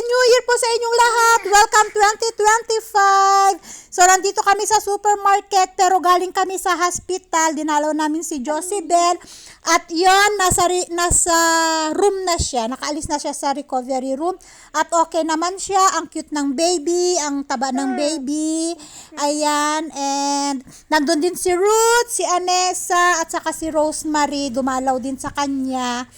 New Year po sa inyong lahat! Welcome 2025! So, nandito kami sa supermarket pero galing kami sa hospital. Dinalaw namin si Josie Bell. At yon nasa, nasa room na siya. Nakaalis na siya sa recovery room. At okay naman siya. Ang cute ng baby. Ang taba ng baby. Ayan. And nandun din si Ruth, si Anessa, at saka si Rosemary. Dumalaw din sa kanya.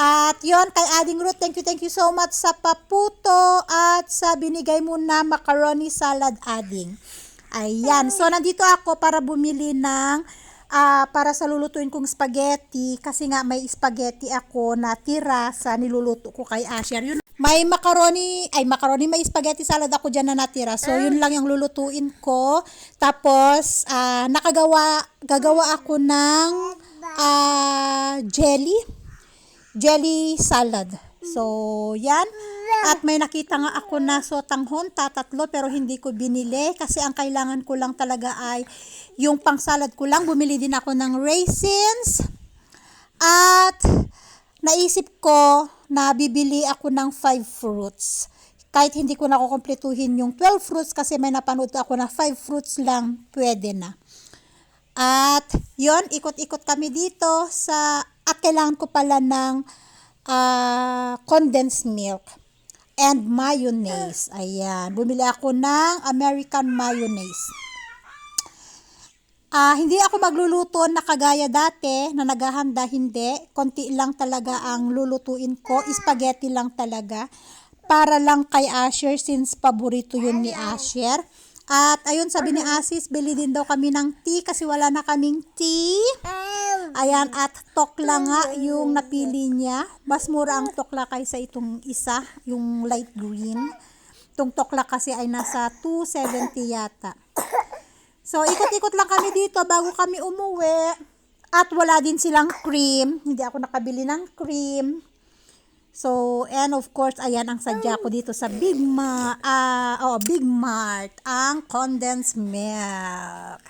At yon kay Ading Ruth, thank you, thank you so much sa paputo at sa binigay mo na macaroni salad Ading. Ayan, so nandito ako para bumili ng ah, para sa lulutuin kong spaghetti kasi nga may spaghetti ako na tira sa niluluto ko kay Asher. Yun, may macaroni, ay macaroni, may spaghetti salad ako dyan na natira. So yun lang yung lulutuin ko. Tapos ah, nakagawa, gagawa ako ng ah, jelly jelly salad. So, yan. At may nakita nga ako na sotanghon, tatatlo, pero hindi ko binili kasi ang kailangan ko lang talaga ay yung pang salad ko lang. Bumili din ako ng raisins. At naisip ko na bibili ako ng 5 fruits. Kahit hindi ko nakukompletuhin yung 12 fruits kasi may napanood ako na 5 fruits lang pwede na. At yon ikot-ikot kami dito sa at kailangan ko pala ng ah, condensed milk and mayonnaise. Ayan, bumili ako ng American mayonnaise. Ah, hindi ako magluluto na kagaya dati na naghahanda, hindi. Konti lang talaga ang lulutuin ko. Spaghetti lang talaga. Para lang kay Asher since paborito yun ni Asher. At ayun, sabi ni Asis, bili din daw kami ng tea kasi wala na kaming tea. Ayan, at tokla nga yung napili niya. Mas mura ang tokla kaysa itong isa, yung light green. Itong tokla kasi ay nasa 270 yata. So, ikot-ikot lang kami dito bago kami umuwi. At wala din silang cream. Hindi ako nakabili ng cream. So, and of course, ayan ang sadya ko dito sa Big Ma, ah, oh, Big Mart, ang condensed milk.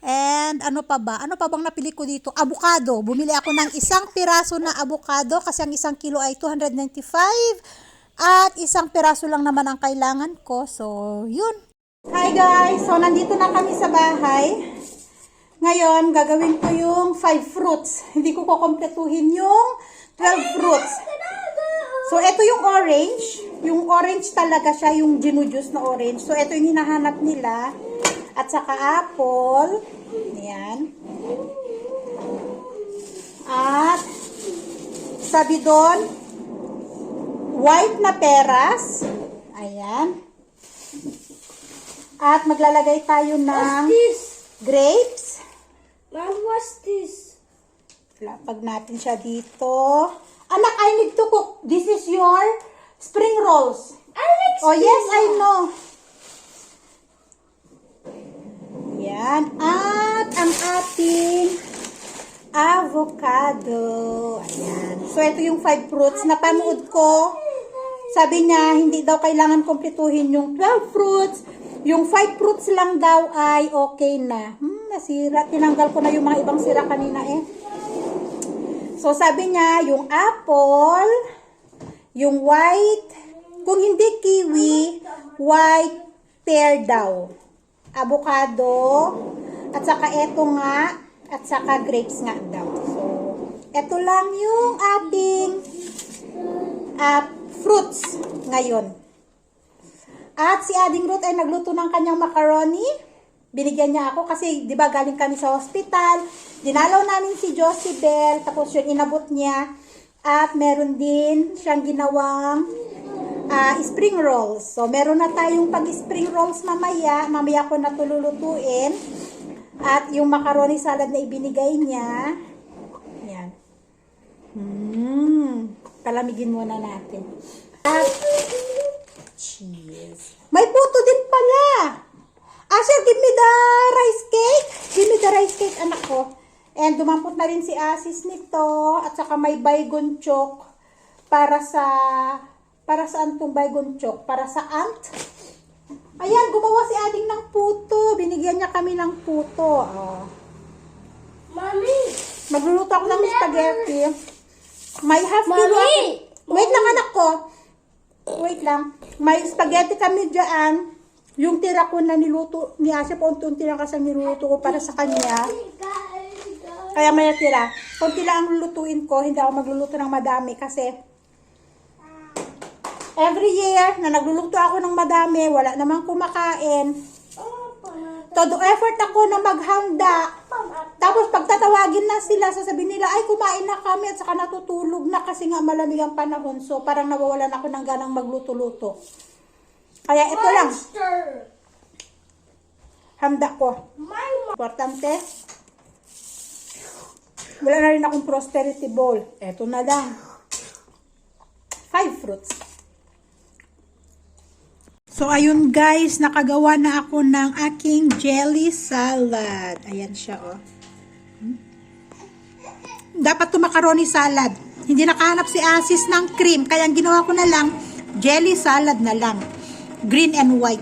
And ano pa ba? Ano pa bang napili ko dito? Avocado. Bumili ako ng isang piraso na avocado kasi ang isang kilo ay 295. At isang piraso lang naman ang kailangan ko. So, yun. Hi guys! So, nandito na kami sa bahay. Ngayon, gagawin ko yung 5 fruits. Hindi ko kukompletuhin yung 12 fruits. So, ito yung orange. Yung orange talaga siya, yung ginujuice na orange. So, ito yung hinahanap nila. At saka apple. Ayan. At, sabi doon, white na peras. Ayan. At maglalagay tayo ng grapes. Mom, what's this? Lapag natin siya dito. Anak, I need to cook. This is your spring rolls. I like Oh, yes, I know. Yan. At ang ating avocado. Ayan. So, ito yung five fruits. Napanood ko. Sabi niya, hindi daw kailangan kompletuhin yung 12 fruits. Yung 5 fruits lang daw ay okay na. Hmm, nasira. Tinanggal ko na yung mga ibang sira kanina eh. So, sabi niya, yung apple, yung white, kung hindi kiwi, white pear daw. Avocado, at saka eto nga, at saka grapes nga daw. So, eto lang yung ating ah, fruits ngayon. At si Ading Ruth ay nagluto ng kanyang macaroni. Binigyan niya ako kasi 'di ba galing kami sa hospital. Dinalaw namin si Josie Bell tapos yun inabot niya. At meron din siyang ginawang ah, spring rolls. So meron na tayong pag spring rolls mamaya. Mamaya ko na tululutuin. At yung macaroni salad na ibinigay niya. Yan. Hmm. Palamigin muna natin. At cheese. May puto din pala. Asher, give me the rice cake. Give me the rice cake, anak ko. And dumampot na rin si Asis nito. At saka may baygon chok para sa... Para saan tong baygon chok? Para sa aunt. Ayan, gumawa si Ading ng puto. Binigyan niya kami ng puto. Oh. Mommy! Magluluto ako ng spaghetti. May half kilo Mommy! ako. Wait lang anak ko. Wait lang. May spaghetti kami dyan. Yung tira ko na niluto ni Asya, paunti-unti lang kasi niluto ko para sa kanya. Kaya may natira. Kunti lang ang lulutuin ko. Hindi ako magluluto ng madami kasi every year na nagluluto ako ng madami, wala namang kumakain. Todo effort ako na maghanda. Tapos pagtatawagin na sila, sasabihin nila, ay kumain na kami at saka natutulog na kasi nga malamig ang panahon. So parang nawawalan ako ng ganang magluto-luto. Kaya ito lang, handa ko. Importante, wala na rin akong prosperity bowl. Ito na lang. Five fruits. So, ayun guys, nakagawa na ako ng aking jelly salad. Ayan siya, oh. Hmm. Dapat to macaroni salad. Hindi nakahanap si Asis ng cream, kaya ang ginawa ko na lang, jelly salad na lang. Green and white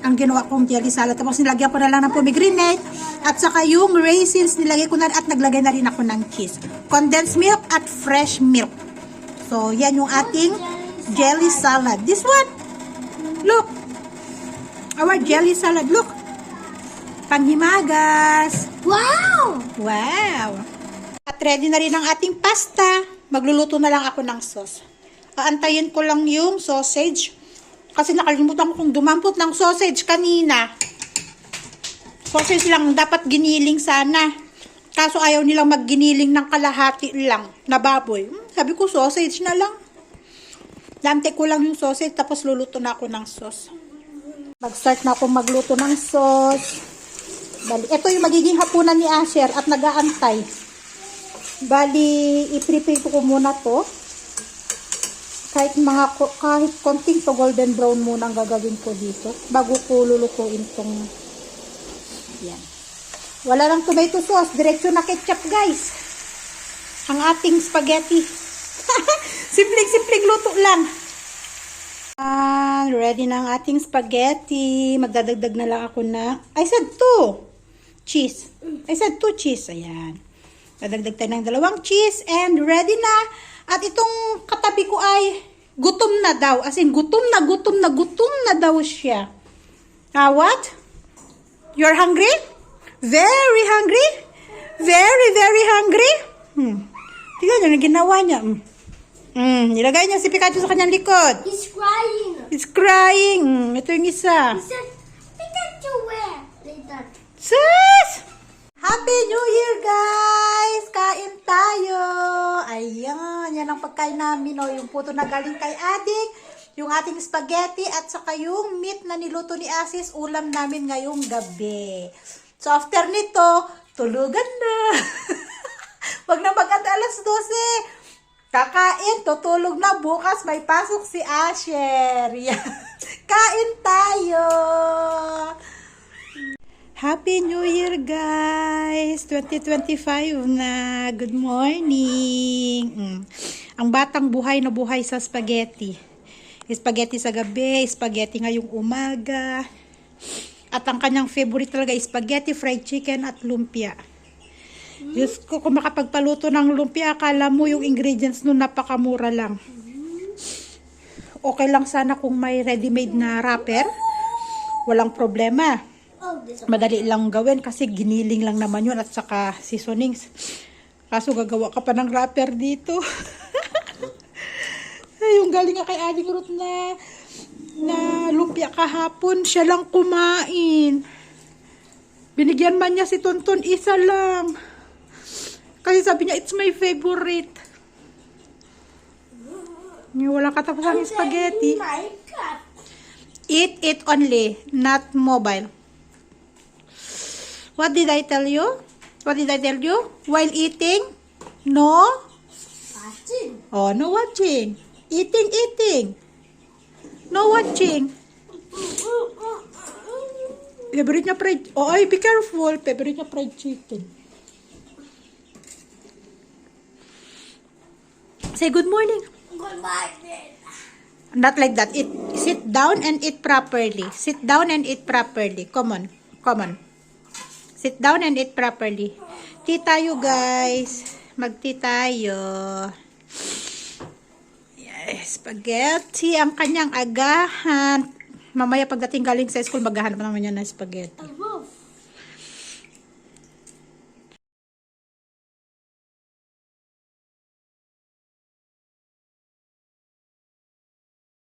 ang ginawa kong jelly salad. Tapos nilagyan ko na lang ng pomegranate at saka yung raisins nilagay ko na at naglagay na rin ako ng cheese. Condensed milk at fresh milk. So, yan yung ating jelly salad. This one, look. Our jelly salad, look. Panghimagas. Wow! Wow! At ready na rin ang ating pasta. Magluluto na lang ako ng sauce. Aantayin ko lang yung sausage. Kasi nakalimutan ko kung dumampot ng sausage kanina. Sausage lang, dapat giniling sana. Kaso ayaw nilang magginiling ng kalahati lang na baboy. Hmm, sabi ko sausage na lang. Dante ko lang yung sausage tapos luluto na ako ng sauce. Mag-start na ako magluto ng sauce. Bali, ito yung magiging hapunan ni Asher at nagaantay. Bali, i-prepare ko muna to. Kahit mga kahit konting to golden brown muna ang gagawin ko dito bago ko lulutuin tong yan. Wala lang tomato sauce, diretso na ketchup guys. Ang ating spaghetti. Simpleng-simpleng luto lang. Ah, ready na ang ating spaghetti. Magdadagdag na lang ako na, I said two. Cheese. I said two cheese. Ayan. Dadagdag tayo ng dalawang cheese and ready na. At itong katabi ko ay gutom na daw. As in, gutom na, gutom na, gutom na daw siya. Ah, what? You're hungry? Very hungry? Very, very hungry? Hmm. Tingnan niyo, na ginawa niya. Hmm. Hmm, nilagay niya si Pikachu sa kanyang likod. He's crying. It's crying. Hmm, ito yung isa. He said, Pikachu where? Like that. Sus! New Year, guys! Kain tayo! Ayan, yan ang pagkain namin. O, yung puto na galing kay Adik, yung ating spaghetti, at saka yung meat na niluto ni Asis, ulam namin ngayong gabi. So, after nito, tulugan na. Wag na maganda alas 12. Kakain, tutulog na bukas, may pasok si Asher. Kain tayo! Happy New Year, guys! 2025 na. Good morning! Mm. Ang batang buhay na buhay sa spaghetti. Spaghetti sa gabi, spaghetti ngayong umaga. At ang kanyang favorite talaga, spaghetti, fried chicken at lumpia. Diyos ko, kung makapagpaluto ng lumpia, akala mo yung ingredients nun napakamura lang. Okay lang sana kung may ready-made na wrapper. Walang problema madali lang gawin kasi giniling lang naman yun at saka seasonings. Kaso gagawa ka pa ng wrapper dito. Ay, yung galing nga kay Aling Ruth na na lumpia kahapon, siya lang kumain. Binigyan man niya si Tonton isa lang. Kasi sabi niya, it's my favorite. Yung walang katapusang spaghetti. My God. Eat it only, not mobile. What did I tell you? What did I tell you? While eating? No? Watching. Oh, no watching. Eating, eating. No watching. Favorite niya fried... Oh, ay, be careful. Favorite niya fried chicken. Say good morning. Goodbye, then. Not like that. Eat, sit down and eat properly. Sit down and eat properly. Come on. Come on. Sit down and eat properly. Tea tayo, guys. Mag-tea tayo. Yay. Spaghetti ang kanyang agahan. Mamaya pagdating galing sa school, maghahanap naman yan ng spaghetti.